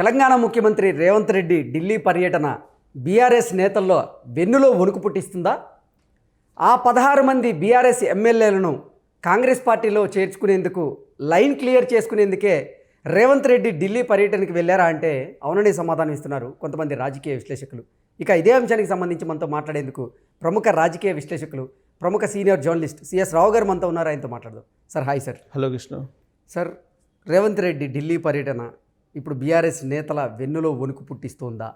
తెలంగాణ ముఖ్యమంత్రి రేవంత్ రెడ్డి ఢిల్లీ పర్యటన బీఆర్ఎస్ నేతల్లో వెన్నులో వణుకు పుట్టిస్తుందా? ఆ పదహారు మంది బీఆర్ఎస్ ఎమ్మెల్యేలను కాంగ్రెస్ పార్టీలో చేర్చుకునేందుకు లైన్ క్లియర్ చేసుకునేందుకే రేవంత్ రెడ్డి ఢిల్లీ పర్యటనకి వెళ్ళారా అంటే అవునని సమాధానం ఇస్తున్నారు కొంతమంది రాజకీయ విశ్లేషకులు. ఇక ఇదే అంశానికి సంబంధించి మనతో మాట్లాడేందుకు ప్రముఖ రాజకీయ విశ్లేషకులు ప్రముఖ సీనియర్ జర్నలిస్ట్ సిఎస్ రావు గారు మనతో ఉన్నారు. ఆయనతో మాట్లాడదాం. Sir hi sir. Hello Krishna. Sir Revanth Reddy Delhi పర్యటన ఇప్పుడు బీఆర్ఎస్ నేతల వెన్నులో వణుకు పుట్టిస్తోందా?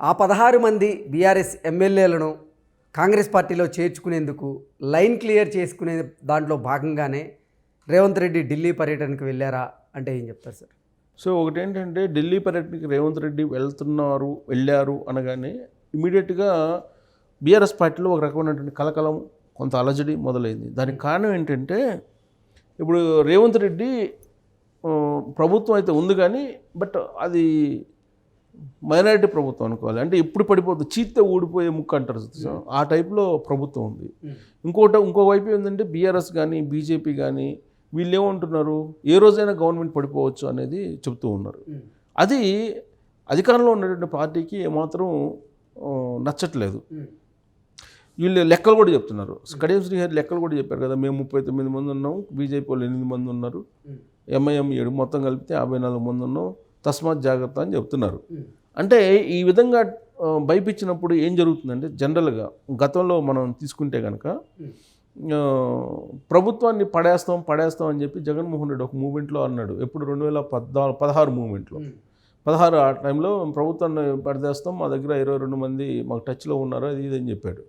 ఆ పదహారు మంది బీఆర్ఎస్ ఎమ్మెల్యేలను కాంగ్రెస్ పార్టీలో చేర్చుకునేందుకు లైన్ క్లియర్ చేసుకునే దాంట్లో భాగంగానే రేవంత్ రెడ్డి ఢిల్లీ పర్యటనకు వెళ్ళారా అంటే ఏం చెప్తారు సార్? సో ఒకటి ఏంటంటే ఢిల్లీ పర్యటనకి రేవంత్ రెడ్డి వెళ్తున్నారు వెళ్ళారు అనగానే ఇమీడియట్గా బీఆర్ఎస్ పార్టీలో ఒక రకమైనటువంటి కలకలం కొంత అలజడి మొదలైంది. దానికి కారణం ఏంటంటే ఇప్పుడు రేవంత్ రెడ్డి ప్రభుత్వం అయితే ఉంది కానీ బట్ అది మైనారిటీ ప్రభుత్వం అనుకోవాలి. అంటే ఎప్పుడు పడిపోతుంది చీత్తే ఊడిపోయే ముక్క అంటారు ఆ టైప్లో ప్రభుత్వం ఉంది. ఇంకోట ఇంకో వైపు ఏంటంటే బీఆర్ఎస్ కానీ బీజేపీ కానీ వీళ్ళు ఏమంటున్నారు ఏ రోజైనా గవర్నమెంట్ పడిపోవచ్చు అనేది చెప్తూ ఉన్నారు. అది అధికారంలో ఉన్నటువంటి పార్టీకి ఏమాత్రం నచ్చట్లేదు. వీళ్ళు లెక్కలు కూడా చెప్తున్నారు. కడియం శ్రీహరి లెక్కలు కూడా చెప్పారు కదా మేము ముప్పై తొమ్మిది మంది ఉన్నాం బీజేపీ వాళ్ళు ఎనిమిది మంది ఉన్నారు. ఎంఐఎం ఏడు మొత్తం కలిపితే యాభై నాలుగు మంది ఉన్నాం. తస్మాత్ జాగ్రత్త అని చెప్తున్నారు. అంటే ఈ విధంగా భయపించినప్పుడు ఏం జరుగుతుందంటే జనరల్గా గతంలో మనం తీసుకుంటే కనుక ప్రభుత్వాన్ని పడేస్తాం పడేస్తాం అని చెప్పి జగన్మోహన్ రెడ్డి ఒక మూమెంట్లో అన్నాడు. ఎప్పుడు రెండు వేల పద్నాలుగు పదహారు మూమెంట్లో. పదహారు ఆ టైంలో ప్రభుత్వాన్ని పడదేస్తాం మా దగ్గర ఇరవై రెండు మంది మాకు టచ్లో ఉన్నారు అది ఇది అని చెప్పాడు.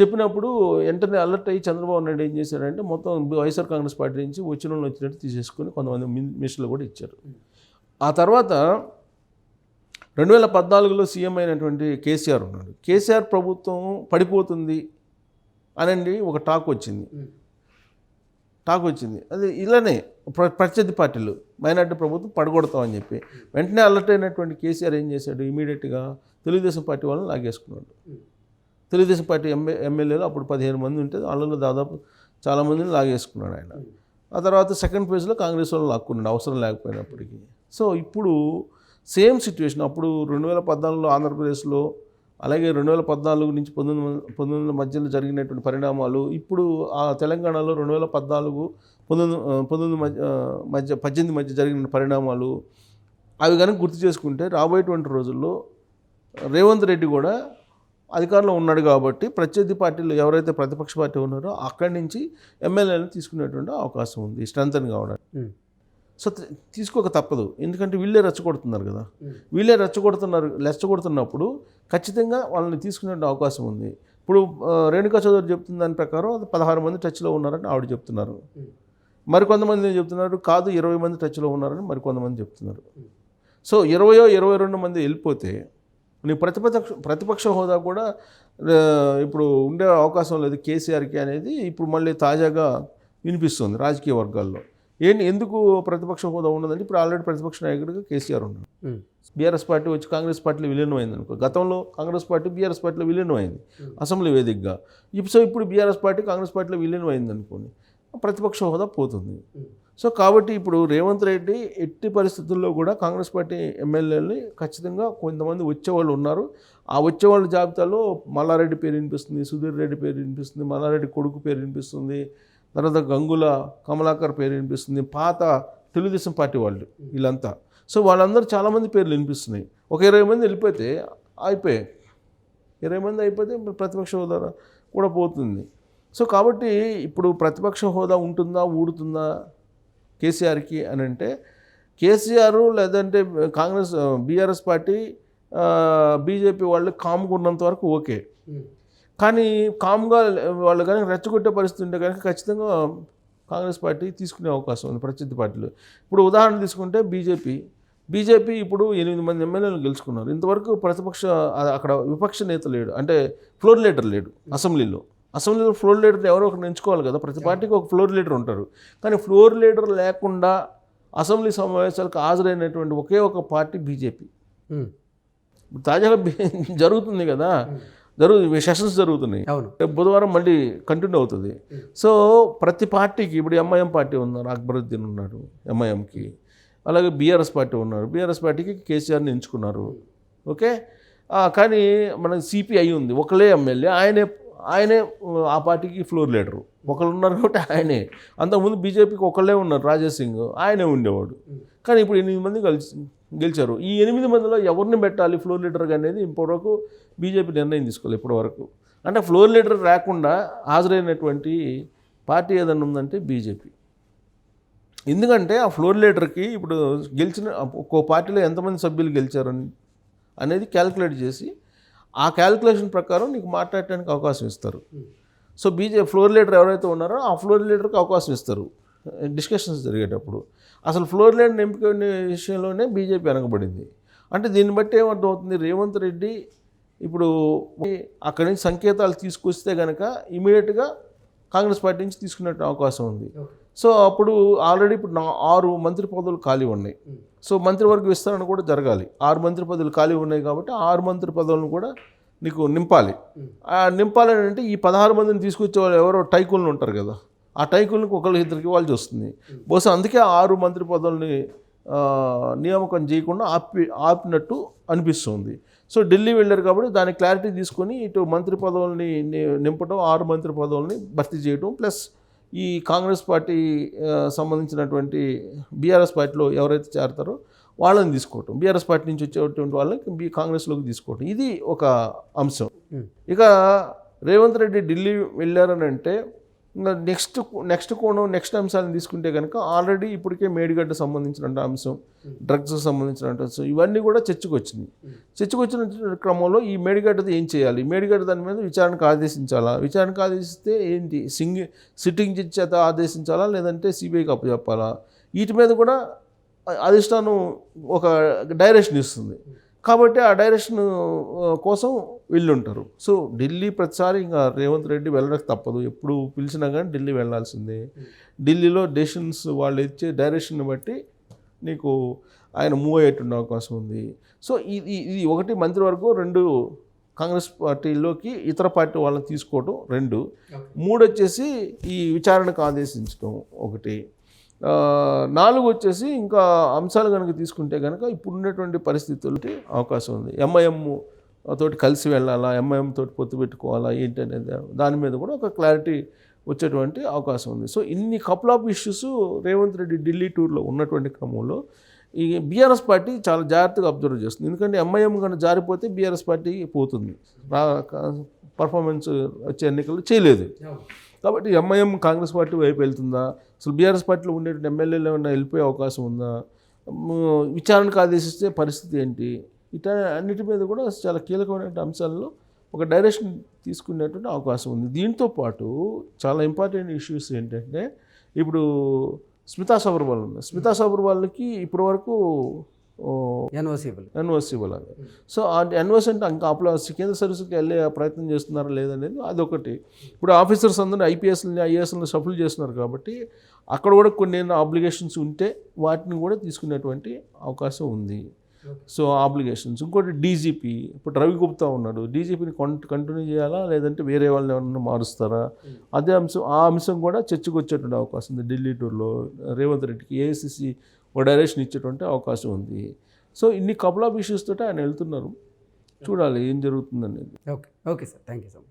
చెప్పినప్పుడు వెంటనే అలర్ట్ అయ్యి చంద్రబాబు నాయుడు ఏం చేశారంటే మొత్తం వైఎస్ఆర్ కాంగ్రెస్ పార్టీ నుంచి వచ్చిన వాళ్ళు వచ్చినట్టు తీసేసుకొని కొంతమంది మిన్- మినిస్టర్లు కూడా ఇచ్చారు. ఆ తర్వాత రెండు వేల పద్నాలుగులో సీఎం అయినటువంటి కేసీఆర్ ఉన్నాడు. కేసీఆర్ ప్రభుత్వం పడిపోతుంది అనండి ఒక టాక్ వచ్చింది. టాక్ వచ్చింది. అది ఇలానే ప్ర- ప్రత్యర్థి పార్టీలు మైనార్టీ ప్రభుత్వం పడగొడతామని చెప్పి వెంటనే అలర్ట్ అయినటువంటి కేసీఆర్ ఏం చేశాడు? ఇమీడియట్గా తెలుగుదేశం పార్టీ వాళ్ళని లాగేసుకున్నాడు. తెలుగుదేశం పార్టీ ఎంఏ ఎమ్మెల్యేలు అప్పుడు పదిహేను మంది ఉంటే వాళ్ళలో దాదాపు చాలామందిని లాగేసుకున్నాడు ఆయన. ఆ తర్వాత సెకండ్ ఫేజ్లో కాంగ్రెస్ వాళ్ళు లాక్కున్నాడు అవసరం లేకపోయినప్పటికీ. సో ఇప్పుడు సేమ్ సిచ్యువేషన్ అప్పుడు రెండు వేల పద్నాలుగులో ఆంధ్రప్రదేశ్లో అలాగే రెండు వేల పద్నాలుగు నుంచి పంతొమ్మిది పంతొమ్మిది వందల మధ్యలో జరిగినటువంటి పరిణామాలు ఇప్పుడు ఆ తెలంగాణలో రెండు వేల పద్నాలుగు పంతొమ్మిది పంతొమ్మిది మధ్య మధ్య పద్దెనిమిది మధ్య జరిగిన పరిణామాలు అవి కనుక గుర్తు చేసుకుంటే రాబోయేటువంటి రోజుల్లో రేవంత్ రెడ్డి కూడా అధికారంలో ఉన్నాడు కాబట్టి ప్రత్యర్థి పార్టీలు ఎవరైతే ప్రతిపక్ష పార్టీ ఉన్నారో అక్కడి నుంచి ఎమ్మెల్యేలను తీసుకునేటువంటి అవకాశం ఉంది. స్ట్రెంథన్ కావడానికి. సో తీసుకోక తప్పదు. ఎందుకంటే వీళ్ళే రెచ్చగొడుతున్నారు కదా. వీళ్ళే రెచ్చగొడుతున్నారు రెచ్చగొడుతున్నప్పుడు ఖచ్చితంగా వాళ్ళని తీసుకునే అవకాశం ఉంది. ఇప్పుడు రేణుకా చౌదరి చెప్తున్న దాని ప్రకారం అది పదహారు మంది టచ్లో ఉన్నారని ఆవిడ చెప్తున్నారు. మరికొంతమంది ఏం చెప్తున్నారు? కాదు ఇరవై మంది టచ్లో ఉన్నారని మరికొంతమంది చెప్తున్నారు. సో ఇరవయో ఇరవై రెండు మంది వెళ్ళిపోతే నీ ప్రతిపక్ష ప్రతిపక్ష హోదా కూడా ఇప్పుడు ఉండే అవకాశం లేదు కేసీఆర్కి అనేది ఇప్పుడు మళ్ళీ తాజాగా వినిపిస్తుంది రాజకీయ వర్గాల్లో. ఏంటి ఎందుకు ప్రతిపక్ష హోదా ఉండదంటే ఇప్పుడు ఆల్రెడీ ప్రతిపక్ష నాయకుడిగా కేసీఆర్ ఉన్నాడు. బీఆర్ఎస్ పార్టీ వచ్చి కాంగ్రెస్ పార్టీలో విలీనం అయింది అనుకో గతంలో కాంగ్రెస్ పార్టీ బీఆర్ఎస్ పార్టీలో విలీనం అయింది అసెంబ్లీ వేదికగా. ఇప్పుడు సో ఇప్పుడు బీఆర్ఎస్ పార్టీ కాంగ్రెస్ పార్టీలో విలీనం అయింది అనుకోండి ప్రతిపక్ష హోదా పోతుంది. సో కాబట్టి ఇప్పుడు రేవంత్ రెడ్డి ఎట్టి పరిస్థితుల్లో కూడా కాంగ్రెస్ పార్టీ ఎమ్మెల్యేలని ఖచ్చితంగా కొంతమంది వచ్చేవాళ్ళు ఉన్నారు. ఆ వచ్చేవాళ్ళ జాబితాలో మల్లారెడ్డి పేరు వినిపిస్తుంది సుధీర్ రెడ్డి పేరు వినిపిస్తుంది మల్లారెడ్డి కొడుకు పేరు వినిపిస్తుంది తర్వాత గంగుల కమలాకర్ పేరు వినిపిస్తుంది పాత తెలుగుదేశం పార్టీ వాళ్ళు వీళ్ళంతా. సో వాళ్ళందరూ చాలామంది పేర్లు వినిపిస్తున్నాయి. ఒక ఇరవై మంది వెళ్ళిపోతే అయిపోయాయి. ఇరవై మంది అయిపోతే ప్రతిపక్ష హోదా కూడా పోతుంది. సో కాబట్టి ఇప్పుడు ప్రతిపక్ష హోదా ఉంటుందా ఊడుతుందా? కేసీఆర్కి అని అంటే కేసీఆర్ లేదంటే కాంగ్రెస్ బీఆర్ఎస్ పార్టీ బీజేపీ వాళ్ళు కామ్గా ఉన్నంత వరకు ఓకే. కానీ కామ్గా వాళ్ళు కనుక రెచ్చగొట్టే పరిస్థితి ఉంటే కనుక ఖచ్చితంగా కాంగ్రెస్ పార్టీ తీసుకునే అవకాశం ఉంది ప్రత్యర్థి పార్టీలు. ఇప్పుడు ఉదాహరణ తీసుకుంటే బీజేపీ. బీజేపీ ఇప్పుడు ఎనిమిది మంది ఎమ్మెల్యేలు గెలుచుకున్నారు. ఇంతవరకు ప్రతిపక్ష అక్కడ విపక్ష నేత లేడు. అంటే ఫ్లోర్ లీడర్ లేడు అసెంబ్లీలో. అసెంబ్లీలో ఫ్లోర్ లీడర్ ఎవరో ఒకరు ఎంచుకోవాలి కదా. ప్రతి పార్టీకి ఒక ఫ్లోర్ లీడర్ ఉంటారు. కానీ ఫ్లోర్ లీడర్ లేకుండా అసెంబ్లీ సమావేశాలకు హాజరైనటువంటి ఒకే ఒక పార్టీ బీజేపీ. తాజాగా జరుగుతుంది కదా. జరుగు సెషన్స్ జరుగుతున్నాయి. బుధవారం మళ్ళీ కంటిన్యూ అవుతుంది. సో ప్రతి పార్టీకి ఇప్పుడు ఎంఐఎం పార్టీ ఉన్నారు. అక్బరుద్దీన్ ఉన్నాడు ఎంఐఎంకి. అలాగే బీఆర్ఎస్ పార్టీ ఉన్నారు. బీఆర్ఎస్ పార్టీకి కేసీఆర్ని ఎంచుకున్నారు. ఓకే? కానీ మన సిపిఐ ఉంది. ఒకళ్ళే ఎమ్మెల్యే. ఆయనే ఆయనే ఆ పార్టీకి ఫ్లోర్ లీడరు. ఒకళ్ళు ఉన్నారు కాబట్టి ఆయనే. అంతకుముందు బీజేపీకి ఒకళ్ళే ఉన్నారు రాజేష్ సింగ్. ఆయనే ఉండేవాడు. కానీ ఇప్పుడు ఎనిమిది మంది కలిసి గెలిచారు. ఈ ఎనిమిది మందిలో ఎవరిని పెట్టాలి ఫ్లోర్ లీడర్గా అనేది ఇప్పటివరకు బీజేపీ నిర్ణయం తీసుకోవాలి ఇప్పటివరకు. అంటే ఫ్లోర్ లీడర్ రాకుండా హాజరైనటువంటి పార్టీ ఏదైనా ఉందంటే బీజేపీ. ఎందుకంటే ఆ ఫ్లోర్ లీడర్కి ఇప్పుడు గెలిచిన ఒక్కో పార్టీలో ఎంతమంది సభ్యులు గెలిచారని అనేది క్యాలిక్యులేట్ చేసి ఆ క్యాలిక్యులేషన్ ప్రకారం నీకు మాట్లాడటానికి అవకాశం ఇస్తారు. సో బీజే ఫ్లోర్ లీడర్ ఎవరైతే ఉన్నారో ఆ ఫ్లోర్ లీడర్కి అవకాశం ఇస్తారు. డిస్కషన్స్ జరిగేటప్పుడు. అసలు ఫ్లోర్ లీడర్ ఎంపిక విషయంలోనే బీజేపీ వెనకబడింది. అంటే దీన్ని బట్టి ఏమర్థం రేవంత్ రెడ్డి ఇప్పుడు అక్కడి నుంచి సంకేతాలు తీసుకొస్తే కనుక ఇమీడియట్గా కాంగ్రెస్ పార్టీ నుంచి తీసుకునే అవకాశం ఉంది. సో అప్పుడు ఆల్రెడీ ఇప్పుడు నా ఆరు మంత్రి పదవులు ఖాళీ ఉన్నాయి. సో మంత్రివర్గ విస్తరణ కూడా జరగాలి. ఆరు మంత్రి పదవులు ఖాళీ ఉన్నాయి కాబట్టి ఆరు మంత్రి పదవులను కూడా నీకు నింపాలి. ఆ నింపాలని అంటే ఈ పదహారు మందిని తీసుకొచ్చే వాళ్ళు ఎవరో టైకులను ఉంటారు కదా. ఆ టైకులకు ఒకళ్ళు ఇద్దరికి ఇవ్వాల్సి వస్తుంది. బహుశా అందుకే ఆరు మంత్రి పదవుల్ని నియామకం చేయకుండా ఆపి ఆపినట్టు అనిపిస్తుంది. సో ఢిల్లీ వెళ్ళారు కాబట్టి దాని క్లారిటీ తీసుకొని ఇటు మంత్రి పదవుల్ని నింపడం ఆరు మంత్రి పదవుల్ని భర్తీ చేయడం ప్లస్ ఈ కాంగ్రెస్ పార్టీ సంబంధించినటువంటి బీఆర్ఎస్ పార్టీలో ఎవరైతే చేరతారో వాళ్ళని తీసుకోవటం. బీఆర్ఎస్ పార్టీ నుంచి వచ్చేటువంటి వాళ్ళని బీ కాంగ్రెస్లోకి తీసుకోవటం. ఇది ఒక అంశం. ఇక రేవంత్ రెడ్డి ఢిల్లీ వెళ్ళారని అంటే నెక్స్ట్ నెక్స్ట్ కోణం నెక్స్ట్ అంశాలను తీసుకుంటే కనుక ఆల్రెడీ ఇప్పటికే మేడిగడ్డ సంబంధించిన అంశం డ్రగ్స్కి సంబంధించిన అంశం ఇవన్నీ కూడా చర్చకు వచ్చింది చర్చకు వచ్చిన క్రమంలో ఈ మేడిగడ్డది ఏం చేయాలి? మేడిగడ్డ దాని మీద విచారణకు ఆదేశించాలా? విచారణకు ఆదేశిస్తే ఏంటి? సింగ్ సిట్టింగ్ జడ్జి చేత ఆదేశించాలా? లేదంటే సిబిఐకి అప్పచెప్పాలా? వీటి మీద కూడా అధిష్టానం ఒక డైరెక్షన్ ఇస్తుంది. కాబట్టి ఆ డైరెక్షన్ కోసం వెళ్ళుంటారు. సో ఢిల్లీ ప్రతిసారి ఇంకా రేవంత్ రెడ్డి వెళ్ళడానికి తప్పదు. ఎప్పుడు పిలిచినా కానీ ఢిల్లీ వెళ్ళాల్సిందే. ఢిల్లీలో డెసిషన్స్ వాళ్ళు ఇచ్చే డైరెక్షన్ బట్టి నీకు ఆయన మూవ్ అయ్యేటువంటి అవకాశం ఉంది. సో ఇది ఇది ఒకటి మంత్రివర్గం రెండు కాంగ్రెస్ పార్టీలోకి ఇతర పార్టీ వాళ్ళని తీసుకోవడం రెండు. మూడు వచ్చేసి ఈ విచారణకు ఆదేశించడం ఒకటి. నాలుగు వచ్చేసి ఇంకా అంశాలు కనుక తీసుకుంటే కనుక ఇప్పుడు ఉన్నటువంటి పరిస్థితులకి అవకాశం ఉంది. ఎంఐఎం తోటి కలిసి వెళ్ళాలా? ఎంఐఎం తోటి పొత్తు పెట్టుకోవాలా? ఏంటి అనేది దాని మీద కూడా ఒక క్లారిటీ వచ్చేటువంటి అవకాశం ఉంది. సో ఇన్ని couple of issues Revanth Reddy Delhi టూర్లో ఉన్నటువంటి క్రమంలో ఈ బీఆర్ఎస్ పార్టీ చాలా జాగ్రత్తగా అబ్జర్వ్ చేస్తుంది. ఎందుకంటే ఎంఐఎం కనుక జారిపోతే బీఆర్ఎస్ పార్టీ పోతుంది. పర్ఫార్మెన్స్ వచ్చే ఎన్నికలు చేయలేదు. కాబట్టి ఎంఐఎం కాంగ్రెస్ పార్టీ వైపు వెళ్తుందా? అసలు బీఆర్ఎస్ పార్టీలో ఉండేటువంటి ఎమ్మెల్యేలు ఏమైనా వెళ్ళిపోయే అవకాశం ఉందా? విచారణకు ఆదేశిస్తే పరిస్థితి ఏంటి? ఇట అన్నిటి మీద కూడా చాలా కీలకమైన అంశాల్లో ఒక డైరెక్షన్ తీసుకునేటువంటి అవకాశం ఉంది. దీంతో పాటు చాలా ఇంపార్టెంట్ ఇష్యూస్ ఏంటంటే ఇప్పుడు స్మితా సబర్వాల్ ఉంది స్మితా సబర్వాల్కి ఇప్పటివరకు వరకు ఎన్ఓసి ఇవ్వాలి సో ఆ ఎన్ఓసి అంటే ఇంకా అప్లా కేంద్ర సర్వీస్కి వెళ్ళే ప్రయత్నం చేస్తున్నారా లేదనేది అదొకటి. ఇప్పుడు ఆఫీసర్స్ అందరూ ఐపీఎస్ని ఐఏఎస్ని సఫలు చేస్తున్నారు కాబట్టి అక్కడ కూడా కొన్ని ఆబ్లిగేషన్స్ ఉంటే వాటిని కూడా తీసుకునేటువంటి అవకాశం ఉంది. సో ఆబ్లిగేషన్స్ ఇంకోటి డీజీపీ. ఇప్పుడు రవి గుప్తా ఉన్నాడు. డీజీపీని కంటిన్యూ చేయాలా లేదంటే వేరే వాళ్ళని ఎవరైనా మారుస్తారా? అదే అంశం ఆ అంశం కూడా చర్చకు వచ్చేటువంటి అవకాశం ఉంది. ఢిల్లీ టూర్లో రేవంత్ రెడ్డికి ఏఐసిసి ఒక డైరెక్షన్ ఇచ్చేటువంటి అవకాశం ఉంది. సో ఇన్ని కపుల్ ఆఫ్ ఇష్యూస్ తోటి ఆయన వెళ్తున్నారు. చూడాలి ఏం జరుగుతుందనేది. Okay okay sir. Thank you so much.